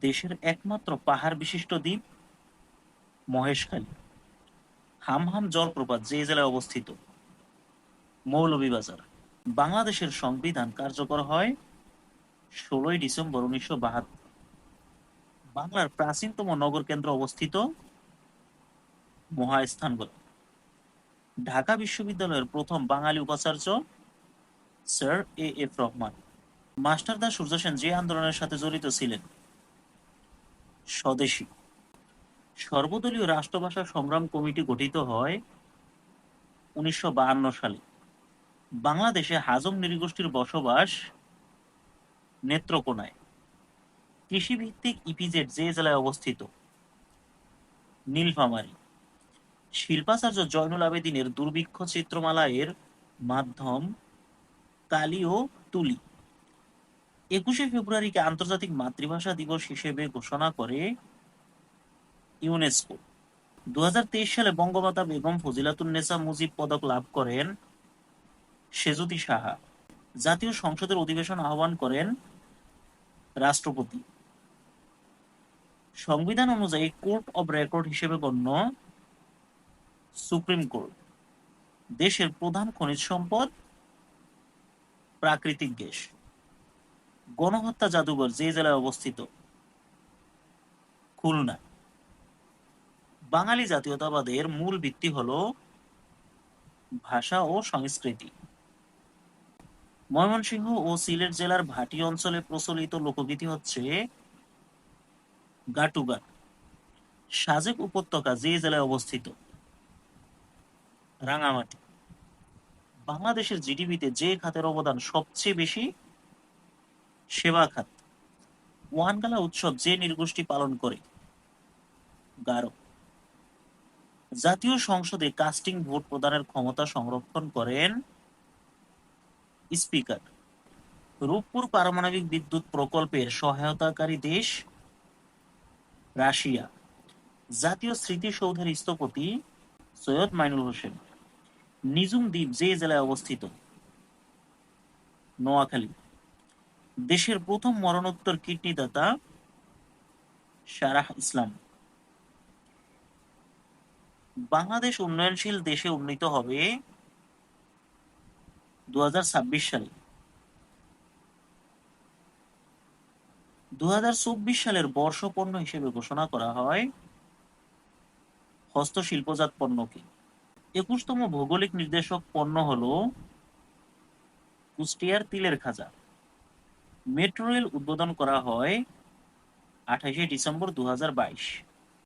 দেশের একমাত্র পাহাড় বিশিষ্ট দ্বীপ মহেশখালী। হামহাম জলপ্রপাত যে জেলায় অবস্থিত, মৌলভীবাজার। বাংলাদেশের সংবিধান কার্যকর হয় ষোলোই ডিসেম্বর উনিশশো বাহাত্তর। বাংলার প্রাচীনতম নগর কেন্দ্র অবস্থিত মহাস্থানগড় ঢাকা বিশ্ববিদ্যালয়ের প্রথম বাঙালি উপাচার্য স্যার এ এফ রহমান। মাস্টারদা সূর্য সেন যে আন্দোলনের সাথে জড়িত ছিলেন স্বদেশী। সর্বদলীয় রাষ্ট্রভাষা সংগ্রাম কমিটি গঠিত হয় উনিশশো সালে। বাংলাদেশে হাজং নৃগোষ্ঠীর বসবাস নেত্রকোনায়। কৃষিভিত্তিক ইপিজেড যে জেলায় অবস্থিত, নীলফামারী। শিল্পাচার্য জয়নুল আবেদিনের দুর্ভিক্ষ চিত্রমালায়ের মাধ্যম কালি ও তুলি। একুশে ফেব্রুয়ারিকে আন্তর্জাতিক মাতৃভাষা দিবস হিসেবে ঘোষণা করে ইউনেস্কো। দুই হাজার তেইশ সালে বঙ্গমাতা বেগম ফজিলাতুন্নেসা মুজিব পদক লাভ করেন সেজুতি সাহা। জাতীয় সংসদের অধিবেশন আহ্বান করেন রাষ্ট্রপতি। সংবিধান অনুযায়ী কোর্ট অব রেকর্ড হিসেবে গণ্য সুপ্রিম কোর্ট। দেশের প্রধান খনিজ সম্পদ, প্রাকৃতিক গ্যাস। গণহত্যা জাদুঘর যে জেলায় অবস্থিত, খুলনা। বাঙালি জাতীয়তাবাদের মূল ভিত্তি হলো ভাষা ও সংস্কৃতি। ময়মনসিংহ ও সিলেট জেলার ভাটি অঞ্চলে প্রচলিত লোকগীতি হচ্ছে গাটুগান। সাজেক উপত্যকা যে জেলায় অবস্থিত, রাঙামাটি। বাংলাদেশের জিডিপিতে যে খাতের অবদান সবচেয়ে বেশি সেবা খাত। ওয়ানগালা উৎসব যে নির্গোষ্ঠী পালন করে, গারো। জাতীয় সংসদে কাস্টিং ভোট প্রদানের ক্ষমতা সংরক্ষণ করেন স্পিকার। রূপপুর পারমাণবিক বিদ্যুৎ প্রকল্পের সহায়তাকারী দেশ রাশিয়া। জাতীয় স্মৃতিসৌধের স্থপতি সৈয়দ মাইনুল হোসেন। নিজুম দ্বীপ যে জেলায় অবস্থিত, নোয়াখালী। দেশের প্রথম মরণোত্তর কিডনি দাতা সারাহ ইসলাম। বাংলাদেশ উন্নয়নশীল দেশে উন্নীত হবে দু হাজার ছাব্বিশ সালে। দু হাজার চব্বিশ সালের বর্ষপণ্য হিসেবে ঘোষণা করা হয় হস্তশিল্পজাত পণ্যকে। একুশতম ভৌগোলিক নির্দেশক পণ্য হল কুষ্টিয়ার তিলের খাজা। মেট্রো রেল উদ্বোধন করা হয় আঠাশে ডিসেম্বর দু হাজার বাইশ।